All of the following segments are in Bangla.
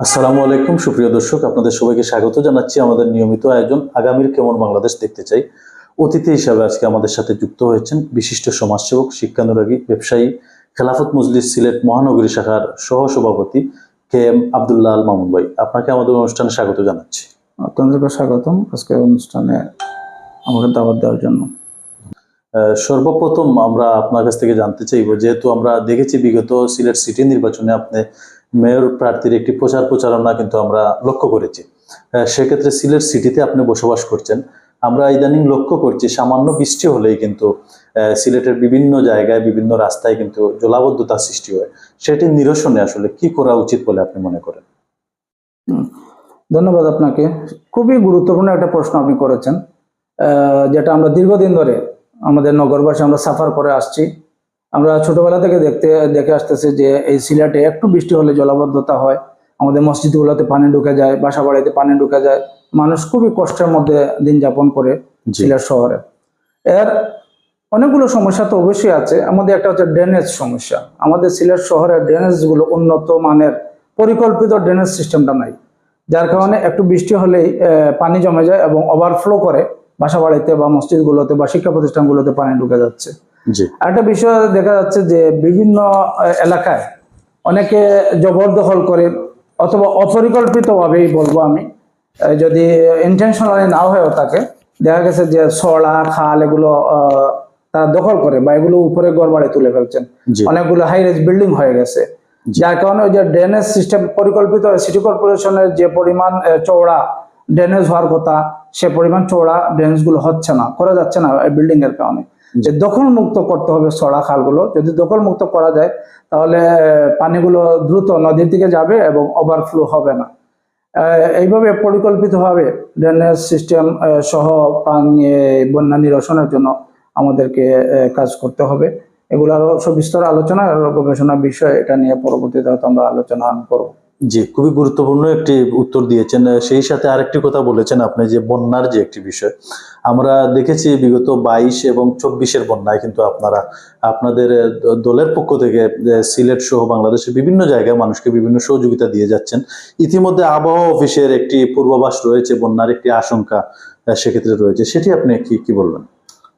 আসসালামু আলাইকুম, সুপ্রিয় দর্শক। আপনাদের সবাইকে স্বাগত জানাচ্ছি আমাদের নিয়মিত আয়োজন আগামীর কেমন বাংলাদেশ দেখতে চাই। অতিথি হিসাবে আজকে আমাদের সাথে যুক্ত হয়েছেন বিশিষ্ট সমাজসেবক, শিক্ষানুরাগী, ব্যবসায়ী, খেলাফত মজলিস সিলেট মহানগরী শাখার সহ সভাপতি কে এম আবদুল্লাহ আল মামুন ভাই। আপনাকে আমাদের অনুষ্ঠানে স্বাগত জানাচ্ছি। আপনাদেরকে স্বাগতম। আজকের অনুষ্ঠানে আমাকে দাওয়াত দেওয়ার জন্য। সর্বপ্রথম আমরা আপনার কাছ থেকে জানতে চাইব, যেহেতু আমরা দেখেছি বিগত সিলেট সিটি নির্বাচনে আপনি মেয়র প্রার্থীর একটি প্রচার প্রচারণা কিন্তু আমরা লক্ষ্য করেছি। সেক্ষেত্রে সিলেট সিটিতে আপনি বসবাস করছেন। আমরা ইদানিং লক্ষ্য করছি, সামান্য বৃষ্টি হলেই কিন্তু সিলেটের বিভিন্ন জায়গায়, বিভিন্ন রাস্তায় কিন্তু জলাবদ্ধতা সৃষ্টি হয়। সেটি নিরসনে আসলে কি করা উচিত বলে আপনি মনে করেন? ধন্যবাদ আপনাকে। খুবই গুরুত্বপূর্ণ একটা প্রশ্ন আপনি করেছেন যেটা আমরা দীর্ঘদিন ধরে আমাদের নগরবাসী আমরা সাফার করে আসছি। আমরা ছোটবেলা থেকে দেখতে দেখে আসতেছি যে এই সিলেটে একটু বৃষ্টি হলে জলাবদ্ধতা হয়। আমাদের মসজিদগুলোতে পানি ঢুকে যায় বাসা বাড়িতে পানি ঢুকে যায়। মানুষ খুবই কষ্টের মধ্যে দিন যাপন করে সিলেট শহরে। এর অনেকগুলো সমস্যা তো অবশ্যই আছে। আমাদের একটা হচ্ছে ড্রেনেজ সমস্যা। আমাদের সিলেট শহরের ড্রেনেজগুলো উন্নত মানের পরিকল্পিত ড্রেনেজ সিস্টেমটা নাই। যার কারণে একটু বৃষ্টি হলেই পানি জমে যায় এবং ওভারফ্লো করে। বাসা বাড়িতে বা মসজিদগুলোতে বা শিক্ষা প্রতিষ্ঠানগুলোতে পানি ঢুকে যাচ্ছে। আরেকটা বিষয় দেখা যাচ্ছে যে বিভিন্ন এলাকায় অনেকে জবরদখল করে অথবা অপরিকল্পিতভাবেই বলব আমি যদি ইন্টেনশনালি না হয়েও থাকে দেখা গেছে যে সড়া খাল এগুলো তারা দখল করে বা এগুলো উপরে গড় বাড়ি তুলে ফেলছেন। অনেকগুলো হাই রেজ বিল্ডিং হয়ে গেছে। যার কারণে ওই যে ড্রেনেজ সিস্টেম পরিকল্পিত সিটি কর্পোরেশনের যে পরিমাণ চওড়া ড্রেনেজ হওয়ার কথা সে পরিমাণ চওড়া ড্রেনেজগুলো হচ্ছে না করা যাচ্ছে না বিল্ডিং এর কারণে। যে দখল মুক্ত করতে হবে সড়া খালগুলো যদি দখল মুক্ত করা যায় তাহলে পানিগুলো দ্রুত নদীর দিকে যাবে এবং ওভারফ্লো হবে না। এইভাবে পরিকল্পিতভাবে ড্রেনেজ সিস্টেম সহ পানি বন্যা নিরসনের জন্য আমাদেরকে কাজ করতে হবে। এগুলো আরও সবিস্তর আলোচনা আর গবেষণার বিষয় এটা নিয়ে পরবর্তীতে হয়তো আমরা আলোচনা করব। জি, খুবই গুরুত্বপূর্ণ একটি উত্তর দিয়েছেন। সেই সাথে আরেকটি কথা বলেছেন আপনি যে বন্যার যে একটি বিষয়। আমরা দেখেছি বিগত বাইশ এবং চব্বিশের বন্যায় কিন্তু আপনারা, আপনাদের দলের পক্ষ থেকে, সিলেট সহ বাংলাদেশের বিভিন্ন জায়গায় মানুষকে বিভিন্ন সহযোগিতা দিয়ে যাচ্ছেন। ইতিমধ্যে আবহাওয়া অফিসের একটি পূর্বাভাস রয়েছে, বন্যার একটি আশঙ্কা সেক্ষেত্রে রয়েছে। সেটি আপনি কি কি বলবেন?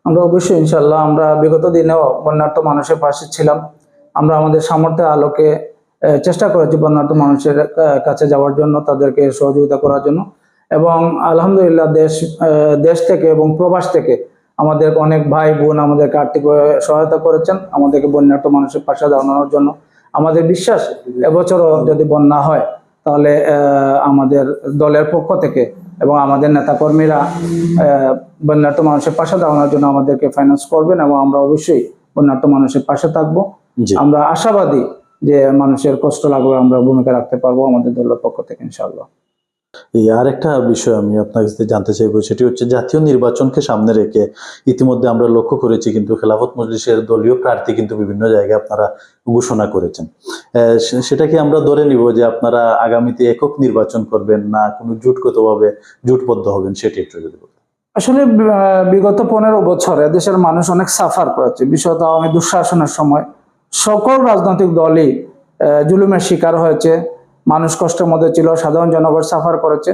আমরা অবশ্যই ইনশাল্লাহ আমরা বিগত দিনেও বন্যার্থ মানুষের পাশে ছিলাম। আমরা আমাদের সামর্থ্যের আলোকে চেষ্টা করেছি বন্যার্থ মানুষের কাছে যাওয়ার জন্য তাদেরকে সহযোগিতা করার জন্য। এবং আলহামদুলিল্লাহ দেশ দেশ থেকে এবং প্রবাস থেকে আমাদের অনেক ভাই বোন আমাদেরকে আর্থিক সহায়তা করেছেন আমাদেরকে বন্যার্থ মানুষের পাশে দাঁড়ানোর জন্য। আমাদের বিশ্বাস এবছরও যদি বন্যা হয় তাহলে আমাদের দলের পক্ষ থেকে এবং আমাদের নেতাকর্মীরা বন্যার্থ মানুষের পাশে দাঁড়ানোর জন্য আমাদেরকে ফাইন্যান্স করবেন এবং আমরা অবশ্যই বন্যার্থ মানুষের পাশে থাকব। আমরা আশাবাদী যে মানুষের কষ্ট লাগবে আমরা ভূমিকা রাখতে পারব আমাদের দলের পক্ষ থেকে ইনশাআল্লাহ। এই আরেকটা বিষয় আমি আপনার কাছে জানতে চাইব সেটি হচ্ছে জাতীয় নির্বাচনকে সামনে রেখে ইতিমধ্যে আমরা লক্ষ্য করেছি কিন্তু খেলাফত মজলিসের দলীয় প্রার্থী কিন্তু বিভিন্ন জায়গায় আপনারা ঘোষণা করেছেন। সেটা কি আমরা ধরে নিব যে আপনারা আগামীতে একক নির্বাচন করবেন না কোনো জুটগতভাবে জুটবদ্ধ হবেন সেটি একটু যদি আসলে বিগত পনেরো বছরে দেশের মানুষ অনেক সাফার করেছে। বিশেষত আওয়ামী দুঃশাসনের সময় সকল রাজনৈতিক দলই জুলুমের শিকার হয়েছে। মানুষ কষ্টের মধ্যে ছিল সাধারণ জনগণ সাফার করেছে।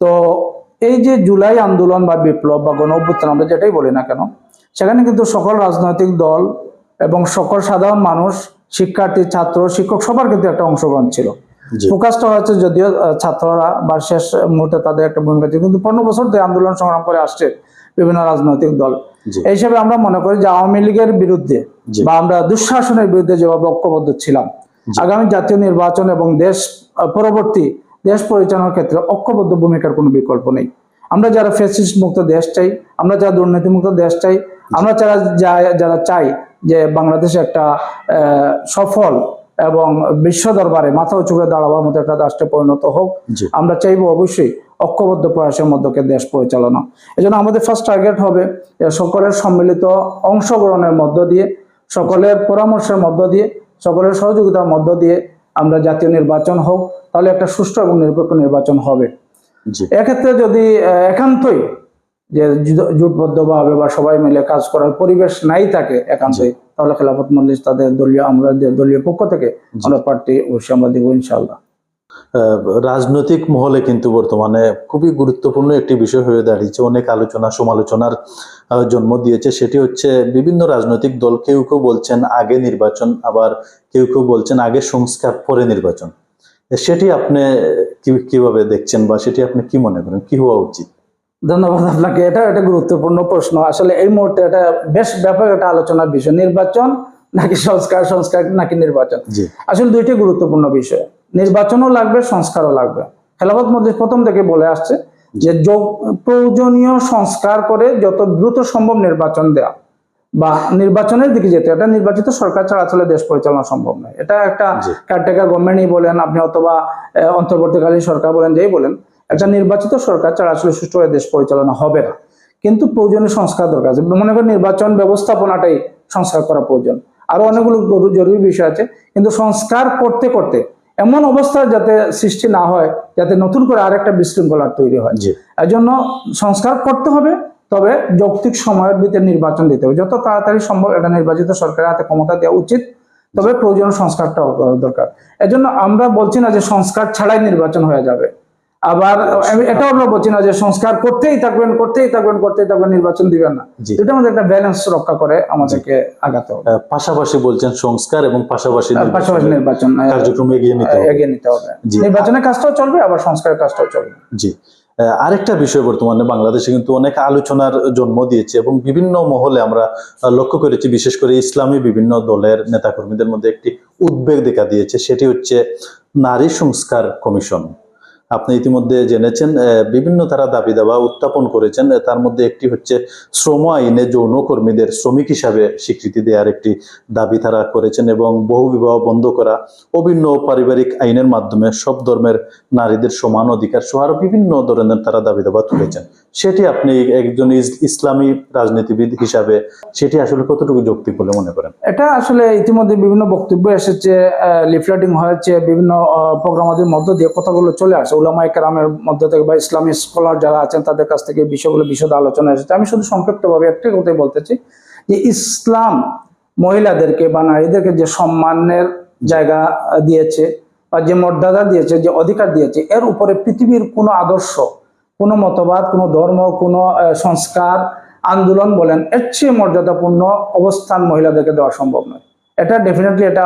তো এই যে জুলাই আন্দোলন বা বিপ্লব বা গণ অভ্যুত্থান আমরা যেটাই বলি না কেন সেখানে কিন্তু সকল রাজনৈতিক দল এবং সকল সাধারণ মানুষ শিক্ষার্থী ছাত্র শিক্ষক সবার কিন্তু একটা অংশগ্রহণ ছিল। ফোকাসটা হচ্ছে যদিও ছাত্ররা বা শেষ মুহূর্তে তাদের একটা ভূমিকা ছিল কিন্তু পনেরো বছর ধরে আন্দোলন সংগ্রাম করে আসছে। বিভিন্ন রাজনৈতিক দল। এই হিসাবে আমরা মনে করি যে আওয়ামী লীগের বিরুদ্ধে বা আমরা দুঃশাসনের বিরুদ্ধে যেভাবে ঐক্যবদ্ধ ছিলাম আগামী জাতীয় নির্বাচন এবং দেশ পরবর্তী দেশ পরিচালনার ক্ষেত্রে ঐক্যবদ্ধ ভূমিকার কোনো বিকল্প নেই। আমরা যারা ফেসিস্ট মুক্ত দেশ চাই আমরা যারা দুর্নীতি মুক্ত দেশ চাই আমরা যারা যা- যারা চাই যে বাংলাদেশে একটা আহ, সফল এবং বিশ্ব দরবারে মাথা উঁচু করে দাঁড়াবার মতো একটা রাষ্ট্রে পরিণত হোক আমরা চাইব অবশ্যই ঐক্যবদ্ধ প্রয়াসের মধ্যে দেশ পরিচালনা। এজন্য আমাদের ফার্স্ট টার্গেট হবে সকলের সম্মিলিত অংশগ্রহণের মধ্য দিয়ে সকলের পরামর্শের মধ্য দিয়ে সকলের সহযোগিতার মধ্য দিয়ে আমরা জাতীয় নির্বাচন হোক তাহলে একটা সুষ্ঠু এবং নিরপেক্ষ নির্বাচন হবে। এক্ষেত্রে যদি একান্তই যে জুট- জোটবদ্ধভাবে বা সবাই মিলে কাজ করার পরিবেশ নাই থাকে একান্তই তাহলে খেলাফত মজলিস তাদের দলীয় আমরা দলীয় পক্ষ থেকে আমরা প্রার্থী অবশ্যই আমরা দিব ইনশাল্লাহ রাজনৈতিক মহলে কিন্তু বর্তমানে খুবই গুরুত্বপূর্ণ একটি বিষয় হয়ে দাঁড়িয়েছে অনেক আলোচনা সমালোচনার জন্ম দিয়েছে সেটি হচ্ছে বিভিন্ন রাজনৈতিক দল কেউ কেউ বলছেন আগে নির্বাচন আবার কেউ কেউ বলছেন আগে সংস্কার পরে নির্বাচন। সেটি আপনি কীভাবে দেখছেন বা সেটি আপনি কি মনে করেন? কি হওয়া উচিত? ধন্যবাদ আপনাকে। এটা একটা গুরুত্বপূর্ণ প্রশ্ন। আসলে এই মুহূর্তে এটা বেশ ব্যাপক একটা আলোচনার বিষয়। নির্বাচন নাকি সংস্কার সংস্কার নাকি নির্বাচন? আসলে দুইটি গুরুত্বপূর্ণ বিষয়। নির্বাচনও লাগবে সংস্কারও লাগবে। খেলাফত মধ্যে প্রথম থেকে বলে আসছে যে যোগ- প্রয়োজনীয় সংস্কার করে যত দ্রুত সম্ভব নির্বাচন দেয়া বা নির্বাচনের দিকে যেতে। এটা নির্বাচিত সরকার ছাড়া আসলে দেশ পরিচালনা সম্ভব নয়। এটা একটা। কারটেকার গভর্নমেন্টই বলেন আপনি অথবা অন্তর্বর্তীকালীন সরকার বলেন যেই বলেন একটা নির্বাচিত সরকার ছাড়া আসলে সুষ্ঠুভাবে দেশ পরিচালনা হবে না। কিন্তু প্রয়োজনীয় সংস্কার দরকার আছে। মনে করেন নির্বাচন ব্যবস্থাপনাটাই সংস্কার করা প্রয়োজন। আরও অনেকগুলো জরু- জরুরি বিষয় আছে। কিন্তু সংস্কার করতে করতে এমন অবস্থা যাতে সৃষ্টি না হয় যাতে নতুন করে আরেকটা বিশৃঙ্খলার তৈরি হয়। এই জন্য সংস্কার করতে হবে তবে যৌক্তিক সময়ের ভিতরে নির্বাচন দিতে হবে। যত তাড়াতাড়ি সম্ভব এটা নির্বাচিত সরকারের হাতে ক্ষমতা দেওয়া উচিত তবে প্রয়োজনীয় সংস্কারটাও করা দরকার। এজন্য আমরা বলছি না যে সংস্কার ছাড়াই নির্বাচন হয়ে যাবে। আবার এটাও আমরা বলছি না যে সংস্কার করতেই থাকবেন করতেই থাকবেন করতেই থাকবেন নির্বাচন দিবেন না। এটা আমাদের একটা ব্যালেন্স রক্ষা করে আমাদেরকে আগাতে হবে। পাশাপাশি বলছেন সংস্কার এবং পাশাপাশি পাশাপাশি নির্বাচন কার্যক্রম এগিয়ে নিতে হবে। এগিয়ে নিতে হবে। নির্বাচনের কাজটাও চলবে আবার সংস্কারের কাজটাও চলবে। জি। আরেকটা বিষয় বর্তমানে বাংলাদেশে কিন্তু অনেক আলোচনার জন্ম দিয়েছে এবং বিভিন্ন মহলে আমরা লক্ষ্য করেছি বিশেষ করে ইসলামী বিভিন্ন দলের নেতাকর্মীদের মধ্যে একটি উদ্বেগ দেখা দিয়েছে সেটি হচ্ছে নারী সংস্কার কমিশন। আপনি ইতিমধ্যে জেনেছেন বিভিন্ন তারা দাবি দাবা উত্থাপন করেছেন। তার মধ্যে একটি হচ্ছে শ্রম আইনে যৌন কর্মীদের শ্রমিক হিসাবে স্বীকৃতি দেওয়ার একটি দাবি তারা করেছেন এবং বহু বিবাহ বন্ধ করা, অভিন্ন পারিবারিক আইনের মাধ্যমে সব ধর্মের নারীদের সমান অধিকার সহ আরও বিভিন্ন ধরনের তারা দাবি দাবা তুলেছেন। সেটি আপনি একজন ইসলামী রাজনীতিবিদ হিসাবে সেটি আসলে কতটুকু যৌক্তিক বলে মনে করেন? এটা আসলে ইতিমধ্যে বিভিন্ন বক্তব্য এসেছে লিফলেটিং হয়েছে, বিভিন্ন প্রোগ্রামাদির মধ্য দিয়ে কথাগুলো চলে আসে। উলামাই কেরামের মধ্য থেকে বা ইসলামী স্কলার যারা আছেন, তাদের কাছ থেকে বিষয়গুলো বিশদ আলোচনা এসেছে। আমি শুধু সংক্ষিপ্তভাবে একটি কথাই বলতেছি যে ইসলাম মহিলাদেরকে বা নারীদেরকে যে সম্মানের জায়গা দিয়েছে বা যে মর্যাদা দিয়েছে, যে অধিকার দিয়েছে, এর উপরে পৃথিবীর কোনো আদর্শ, কোনো মতবাদ, কোনো ধর্ম, কোনো সংস্কার, আন্দোলন বলেন, এর চেয়ে মর্যাদাপূর্ণ অবস্থান মহিলাদেরকে দেওয়া সম্ভব নয়। এটা ডেফিনেটলি এটা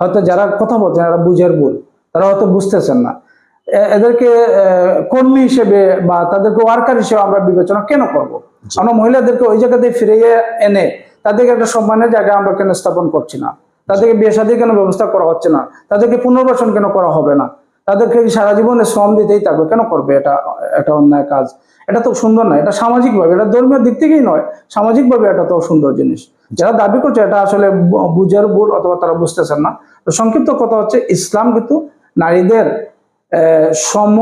হয়তো যারা কথা বলছেন, এরা বুঝের ভুল, তারা হয়তো বুঝতেছেন না। এদেরকে কর্মী হিসেবে বা তাদেরকে ওয়ার্কার হিসেবে আমরা বিবেচনা কেন করব? আমরা মহিলাদেরকে ওই জায়গাতে ফিরিয়ে এনে তাদেরকে একটা সম্মানের জায়গায় আমরা কেন স্থাপন করছি না? তাদেরকে বিয়ে শাদী কেন ব্যবস্থা করা হচ্ছে না? তাদেরকে পুনর্বাসন কেন করা হবে না? তাদেরকে সারা জীবনে শ্রম দিতেই থাকবে? কেন করবে এটা এটা অন্যায় কাজ? এটা তো সুন্দর নয় এটা সামাজিকভাবে এটা ধর্মীয় দিক থেকেই নয় সামাজিকভাবে এটা তো সুন্দর জিনিস। যারা দাবি করছে এটা আসলে বুঝের ভুল অথবা তারা বুঝতেছেন না। তো সংক্ষিপ্ত কথা হচ্ছে ইসলাম কিন্তু নারীদের সম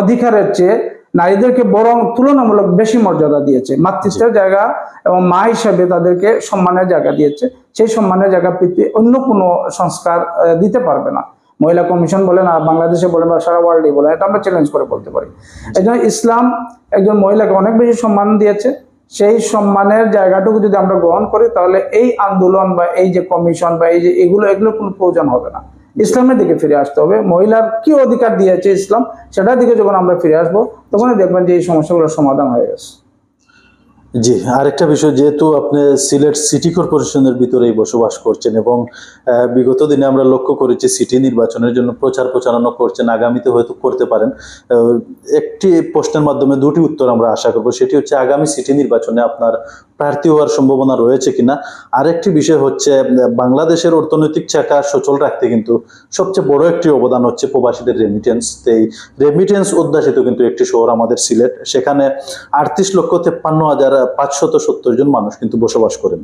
অধিকারের চেয়ে নারীদেরকে বরং তুলনামূলক বেশি মর্যাদা দিয়েছে। মাতৃত্বের জায়গা এবং মা হিসেবে তাদেরকে সম্মানের জায়গা দিয়েছে। সেই সম্মানের জায়গা পৃথিবী অন্য কোনো সংস্কার দিতে পারবে না। মহিলা কমিশন বলে না বাংলাদেশে বলে বা সারা ওয়ার্ল্ডে বলে এটা আমরা চ্যালেঞ্জ করে বলতে পারি। এই ইসলাম একজন মহিলাকে অনেক বেশি সম্মান দিয়েছে। সেই সম্মানের জায়গাটুকু যদি আমরা গ্রহণ করি তাহলে এই আন্দোলন বা এই যে কমিশন বা এই যে এগুলো এগুলো কোনো প্রয়োজন হবে না। ইসলামের দিকে ফিরে আসতে হবে। মহিলার কি অধিকার দিয়েছে ইসলাম, সেটার দিকে যখন আমরা ফিরে আসব, তখনই দেখবেন যে এই সমস্যাগুলোর সমাধান হয়ে গেছে। জি, আরেকটা বিষয়, যেহেতু আপনি সিলেট সিটি কর্পোরেশনের ভিতরেই বসবাস করছেন এবং বিগত দিনে আমরা লক্ষ্য করেছি সিটি নির্বাচনের জন্য প্রচার প্রচারণা করছেন, আগামীতে হয়তো করতে পারেন। একটি প্রশ্নের মাধ্যমে দুটি উত্তর আমরা আশা করব, সেটি হচ্ছে আগামী সিটি নির্বাচনে আপনার প্রার্থী হওয়ার সম্ভাবনা রয়েছে কিনা? আরেকটি বিষয় হচ্ছে বাংলাদেশের অর্থনৈতিক চাকা সচল রাখতে কিন্তু সবচেয়ে বড় একটি অবদান হচ্ছে প্রবাসীদের রেমিটেন্স এই রেমিটেন্স উদ্যাসিত কিন্তু একটি শহর আমাদের সিলেট। সেখানে আটত্রিশ লক্ষ তেপ্পান্ন হাজার পাঁচশত সত্তর জন মানুষ কিন্তু বসবাস করেন।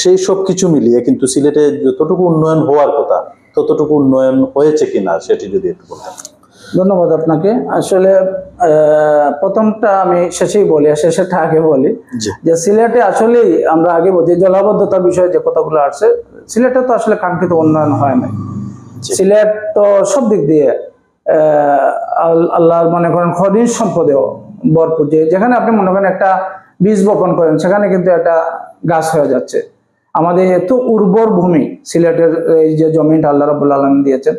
সেই সব কিছু মিলিয়ে কিন্তু সিলেটে যতটুকু উন্নয়ন হওয়ার কথা, ততটুকু উন্নয়ন হয়েছে কিনা সেটি যদি একটু বলতেন। ধন্যবাদ আপনাকে। আসলে প্রথমটা আমি শেষেই বলি আর শেষেরটা আগে বলি যে সিলেটে আসলেই আমরা আগে বলছি জলাবদ্ধতার বিষয়ে যে কথাগুলো আসছে সিলেটে তো আসলে কাঙ্ক্ষিত উন্নয়ন হয় নাই। সিলেট তো সব দিক দিয়ে আল্লাহর মনে করেন খনিজ সম্পদেও ভরপুর। যে যেখানে আপনি মনে করেন একটা বীজ বপন করেন সেখানে কিন্তু একটা গাছ হয়ে যাচ্ছে। আমাদের এত উর্বর ভূমি সিলেটের এই যে জমিটা আল্লাহ রবুল্লা আলম দিয়েছেন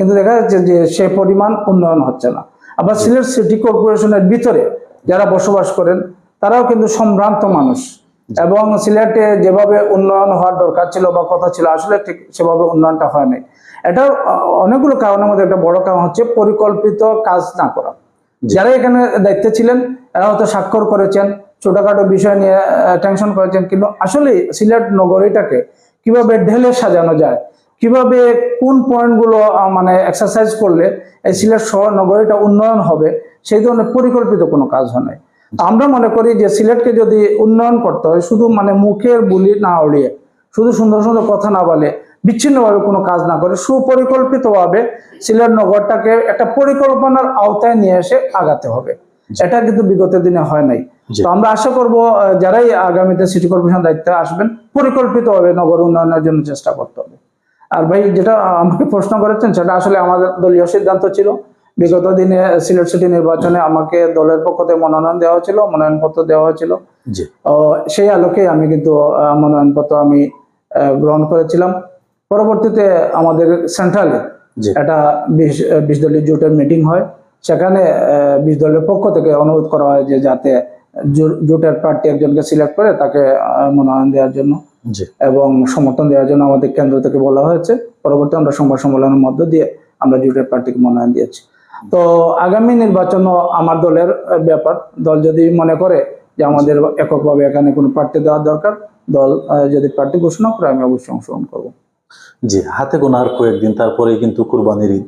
কিন্তু দেখা যাচ্ছে যে সে পরিমাণ উন্নয়ন হচ্ছে না। আবার সিলেট সিটি কর্পোরেশনের ভিতরে যারা বসবাস করেন তারাও কিন্তু সম্ভ্রান্ত মানুষ। এবং সিলেটে যেভাবে উন্নয়ন হওয়ার দরকার ছিল বা কথা ছিল আসলে ঠিক সেভাবে উন্নয়নটা হয় নাই। এটা অনেকগুলো কারণের মধ্যে একটা বড় কারণ হচ্ছে পরিকল্পিত কাজ না করা। যারা এখানে দায়িত্বে ছিলেন এরা হয়তো স্বাক্ষর করেছেন ছোটখাটো বিষয় নিয়ে টেনশন করেছেন কিন্তু আসলে সিলেট নগরীটাকে কীভাবে ঢেলে সাজানো যায় কীভাবে কোন পয়েন্টগুলো মানে এক্সারসাইজ করলে এই সিলেট শহর নগরীটা উন্নয়ন হবে সেই ধরনের পরিকল্পিত কোনো কাজ হয় নাই। আমরা মনে করি যে সিলেটকে যদি উন্নয়ন করতে হয় শুধু মানে মুখের বুলি না উড়িয়ে শুধু সুন্দর সুন্দর কথা না বলে বিচ্ছিন্নভাবে কোনো কাজ না করে সুপরিকল্পিতভাবে সিলেট নগরটাকে একটা পরিকল্পনার আওতায় নিয়ে এসে আগাতে হবে। এটা কিন্তু বিগত দিনে হয় নাই। তো আমরা আশা করব যারাই আগামীতে সিটি কর্পোরেশন দায়িত্বে আসবেন পরিকল্পিতভাবে নগর উন্নয়নের জন্য চেষ্টা করতে হবে। আর ভাই যেটা আমাকে প্রশ্ন করেছেন সেটা আসলে আমাদের দলীয় সিদ্ধান্ত ছিল। বিগত দিনে সিলেট সিটি নির্বাচনে আমাকে দলের পক্ষ থেকে মনোনয়ন দেওয়া হয়েছিল মনোনয়নপত্র দেওয়া হয়েছিল। সেই আলোকে আমি কিন্তু মনোনয়নপত্র আমি গ্রহণ করেছিলাম। পরবর্তীতে আমাদের সেন্ট্রালে একটা বিশ দলীয় জোটের মিটিং হয়। সেখানে বিশ দলের পক্ষ থেকে অনুরোধ করা হয় যে যাতে জোটের প্রার্থী একজনকে সিলেক্ট করে তাকে মনোনয়ন দেওয়ার জন্য। এবং সমর্থন দেওয়ার জন্য আমাদের কেন্দ্র থেকে বলা হয়েছে পরবর্তী আমরা সংবাদ সম্মেলনের মধ্য দিয়ে আমরা জোটের প্রার্থীকে মনোনয়ন দিয়েছি। তো আগামী নির্বাচনও আমার দলের ব্যাপার। দল যদি মনে করে যে আমাদের এককভাবে এখানে কোনো প্রার্থী দেওয়ার দরকার দল যদি প্রার্থী ঘোষণা করে আমি অবশ্যই অংশগ্রহণ করব। জি হাতে গোনা আর কয়েকদিন তারপরে কিন্তু কুরবানির ঈদ।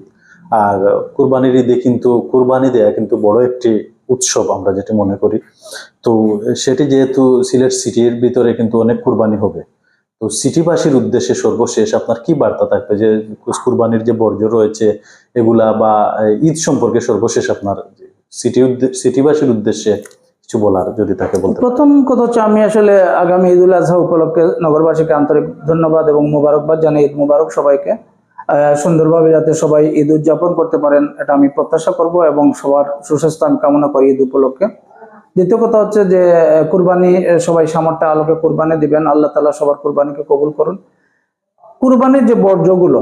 আর কুরবানির ঈদে কিন্তু কুরবানি দেয়া কিন্তু বড় একটি উৎসব আমরা যেটা মনে করি। তো সেটি যেহেতু সিলেট সিটির ভিতরে কিন্তু অনেক কুরবানি হবে। তো সিটিবাসীর উদ্দেশ্যে সর্বশেষ আপনার কি বার্তা থাকবে? যে কুরবানির যে বর্জ্য রয়েছে এগুলা বা ঈদ সম্পর্কে সর্বশেষ আপনার সিটি সিটিবাসীর উদ্দেশ্যে কিছু বলার যদি তাকে বলতে প্রথম কথা হচ্ছে আমি আসলে আগামী ঈদ উল আজহা উপলক্ষে নগরবাসীকে আন্তরিক ধন্যবাদ এবং মোবারকবাদ জানাই। ঈদ মোবারক সবাইকে। সুন্দরভাবে যাতে সবাই ঈদ উদযাপন করতে পারেন এটা আমি প্রত্যাশা করব এবং সবার সুস্বাস্থ্য কামনা করি ঈদ উপলক্ষে। দ্বিতীয় কথা হচ্ছে যে কুরবানি সবাই সামর্থ্য আলোকে কুরবানি দিবেন আল্লাহ তালা সবার কুরবানিকে কবুল করুন। কুরবানির যে বর্জ্যগুলো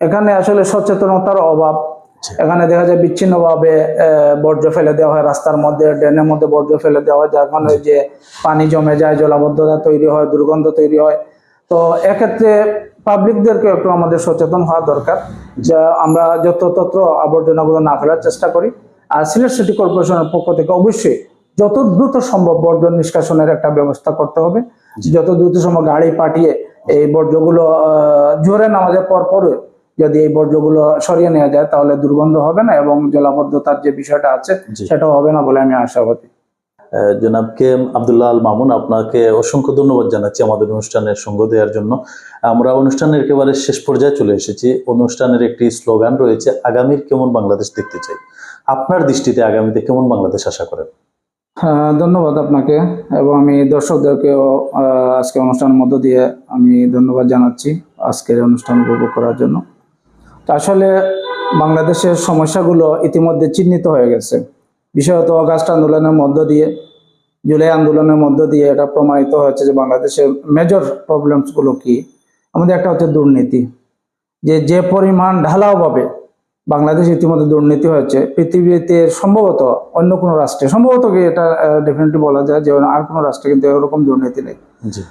এখানে আসলে সচেতনতার অভাব। এখানে দেখা যায় বিচ্ছিন্নভাবে বর্জ্য ফেলে দেওয়া হয় রাস্তার মধ্যে ড্রেনের মধ্যে বর্জ্য ফেলে দেওয়া হয় যার কারণে যে পানি জমে যায় জলাবদ্ধতা তৈরি হয় দুর্গন্ধ তৈরি হয়। তো এক্ষেত্রে পাবলিকদেরকে একটু আমাদের সচেতন হওয়া দরকার যে আমরা যত তত্র আবর্জনাগুলো না ফেলার চেষ্টা করি। আর সিলেট সিটি কর্পোরেশনের পক্ষ থেকে অবশ্যই যত দ্রুত সম্ভব বর্জ্য নিষ্কাশনের একটা ব্যবস্থা করতে হবে। যত দ্রুত সম্ভব গাড়ি পাঠিয়ে এই বর্জ্যগুলো জোরে নামাজের পর পরে যদি এই বর্জ্যগুলো সরিয়ে নেওয়া যায় তাহলে দুর্গন্ধ হবে না এবং জলাবদ্ধতার যে বিষয়টা আছে। সেটাও হবে না বলে আমি আশাবাদী। জনাব কে এম আবদুল্লাহ আল মামুন আপনাকে অসংখ্য ধন্যবাদ জানাচ্ছি আমাদের অনুষ্ঠানের সঙ্গ দেওয়ার জন্য। আমরা অনুষ্ঠানের একেবারে শেষ পর্যায়ে চলে এসেছি। অনুষ্ঠানের একটি স্লোগান রয়েছে আগামীর কেমন বাংলাদেশ দেখতে চাই। আপনার দৃষ্টিতে আগামীতে কেমন বাংলাদেশ আশা করেন? হ্যাঁ, ধন্যবাদ আপনাকে এবং আমি দর্শকদেরকেও আজকে অনুষ্ঠানের মধ্য দিয়ে আমি ধন্যবাদ জানাচ্ছি আজকের অনুষ্ঠান উপভোগ করার জন্য। আসলে বাংলাদেশের সমস্যাগুলো ইতিমধ্যে চিহ্নিত হয়ে গেছে। বিশেষত অগাস্ট আন্দোলনের মধ্য দিয়ে জুলাই আন্দোলনের মধ্য দিয়ে এটা প্রমাণিত হয়েছে যে বাংলাদেশের মেজর প্রবলেমসগুলো কি। আমাদের একটা হচ্ছে দুর্নীতি। যে যে পরিমাণ ঢালাওভাবে বাংলাদেশ ইতিমধ্যে দুর্নীতি হয়েছে। পৃথিবীতে সম্ভবত অন্য কোনো রাষ্ট্রে সম্ভবত কি এটা ডেফিনেটলি বলা যায় যে আর কোনো রাষ্ট্রে কিন্তু এরকম দুর্নীতি নেই।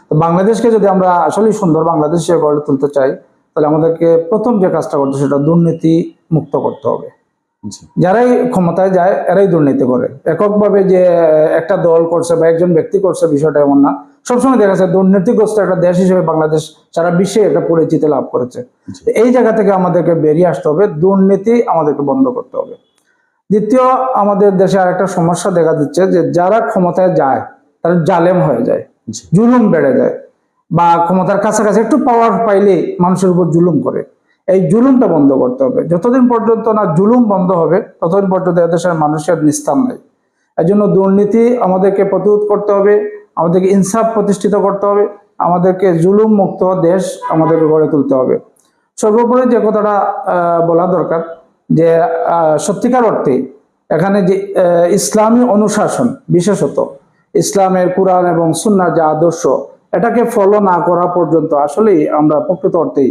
তো বাংলাদেশকে যদি আমরা আসলেই সুন্দর বাংলাদেশ গড়ে তুলতে চাই তাহলে আমাদেরকে প্রথম যে কাজটা করতে সেটা দুর্নীতি মুক্ত করতে হবে। যারাই ক্ষমতায় যায় এরাই দুর্নীতি করে। এককভাবে যে একটা দল করছে বা একজন ব্যক্তি করছে বিষয়টা এমন না। সবসময় দেখা যাচ্ছে দুর্নীতিগ্রস্ত একটা দেশ হিসেবে বাংলাদেশ সারা বিশ্বে একটা পরিচিতি লাভ করেছে। এই জায়গা থেকে আমাদেরকে বেরিয়ে আসতে হবে দুর্নীতি আমাদেরকে বন্ধ করতে হবে। দ্বিতীয় আমাদের দেশে আরেকটা সমস্যা দেখা দিচ্ছে যে যারা ক্ষমতায় যায় তারা জালেম হয়ে যায় জুলুম বেড়ে যায় বা ক্ষমতার কাছাকাছি একটু পাওয়ার পাইলেই মানুষের উপর জুলুম করে। এই জুলুমটা বন্ধ করতে হবে। যতদিন পর্যন্ত না জুলুম বন্ধ হবে, ততদিন পর্যন্ত এদেশের মানুষের নিস্তার নাই। এই জন্য দুর্নীতি আমাদেরকে প্রতিরোধ করতে হবে, আমাদেরকে ইনসাফ প্রতিষ্ঠিত করতে হবে, আমাদেরকে জুলুম মুক্ত দেশ আমাদেরকে গড়ে তুলতে হবে। সর্বোপরি যে কথাটা বলা দরকার যে সত্যিকার অর্থে এখানে যে ইসলামী অনুশাসন বিশেষত ইসলামের কোরআন এবং সুন্নার যে আদর্শ, এটাকে ফলো না করা পর্যন্ত আসলেই আমরা প্রকৃত অর্থেই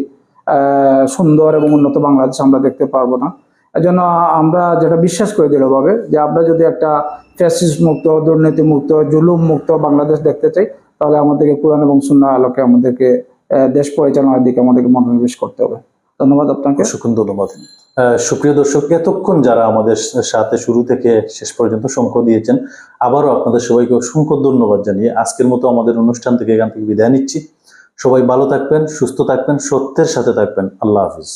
সুন্দর এবং উন্নত বাংলাদেশ আমরা দেখতে পারব না। এজন্য আমরা যেটা বিশ্বাস করে দৃঢ়ভাবে, যে আমরা যদি একটা ফ্যাসিস্ট মুক্ত, দুর্নীতি মুক্ত, জুলুম মুক্ত বাংলাদেশ দেখতে চাই, তাহলে আমাদেরকে কোরআন এবং সুন্নাহ আলোকে আমাদেরকে দেশ পরিচালনার দিকে আমাদেরকে মনোনিবেশ করতে হবে। ধন্যবাদ আপনাকে। অসংখ্য ধন্যবাদ। সুপ্রিয় দর্শক, এতক্ষণ যারা আমাদের সাথে শুরু থেকে শেষ পর্যন্ত শঙ্খ দিয়েছেন, আবারও আপনাদের সবাইকে অসংখ্য ধন্যবাদ জানিয়ে আজকের মতো আমাদের অনুষ্ঠান থেকে এখান থেকে বিদায় নিচ্ছি। সবাই ভালো থাকবেন সুস্থ থাকবেন সত্যের সাথে থাকবেন। আল্লাহ হাফিজ।